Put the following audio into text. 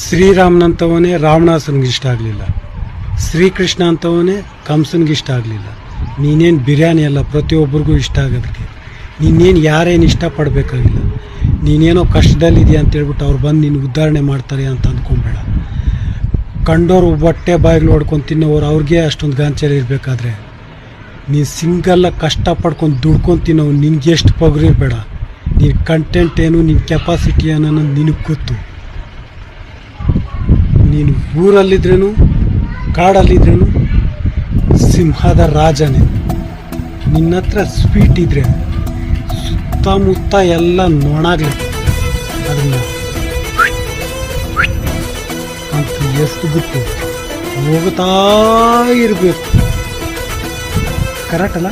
ಶ್ರೀರಾಮನಂತವನೇ ರಾವಣಾಸನಿಗೆ ಇಷ್ಟ ಆಗಲಿಲ್ಲ. ಶ್ರೀಕೃಷ್ಣ ಅಂತವನೇ ಕಂಸನಿಗೆ ಇಷ್ಟ ಆಗಲಿಲ್ಲ. ನೀನೇನು ಬಿರಿಯಾನಿ ಅಲ್ಲ, ಪ್ರತಿಯೊಬ್ಬರಿಗೂ ಇಷ್ಟ ಆಗೋದಕ್ಕೆ. ನೀನೇನು ಯಾರೇನು ಇಷ್ಟಪಡಬೇಕಾಗಿಲ್ಲ. ನೀನೇನೋ ಕಷ್ಟದಲ್ಲಿದೆಯಾ ಅಂತ ಹೇಳ್ಬಿಟ್ಟು ಅವ್ರು ಬಂದು ನೀನು ಉದ್ಧಾರಣೆ ಮಾಡ್ತಾರೆ ಅಂತ ಅಂದ್ಕೊಂಬೇಡ ಕಂಡೋರು ಬಟ್ಟೆ ಬಾಯಿಗೆ ನೋಡ್ಕೊಂಡು ತಿನ್ನೋರು ಅವ್ರಿಗೆ ಅಷ್ಟೊಂದು ಗಾಂಚಲಿ ಇರಬೇಕಾದ್ರೆ. ನೀನು ಸಿಂಗಲ್ಲ ಕಷ್ಟಪಡ್ಕೊಂಡು ದುಡ್ಕೊಂಡು ತಿನ್ನೋ ನಿನಗೆ ಎಷ್ಟು ಪಗರಿರ್ಬೇಡ. ನೀನು ಕಂಟೆಂಟ್ ಏನು ನಿನ್ನ ಕೆಪಾಸಿಟಿ ಅನ್ನೋದು ನಿನಗೆ ಗೊತ್ತು. ನೀನು ಊರಲ್ಲಿದ್ರೇನು, ಕಾಡಲ್ಲಿದ್ರೇನು, ಸಿಂಹದ ರಾಜನೇ. ನಿನ್ನ ಹತ್ರ ಸ್ವೀಟ್ ಇದ್ರೆ ಸುತ್ತಮುತ್ತ ಎಲ್ಲ ನೋಣಾಗ್ಲಿ ಅದನ್ನ. ಅಂತ ಎಷ್ಟು ಬಿಟ್ಟು ಹೋಗ್ತಾ ಇರಬೇಕು. ಕರೆಕ್ಟ್ ಅಲ್ಲ?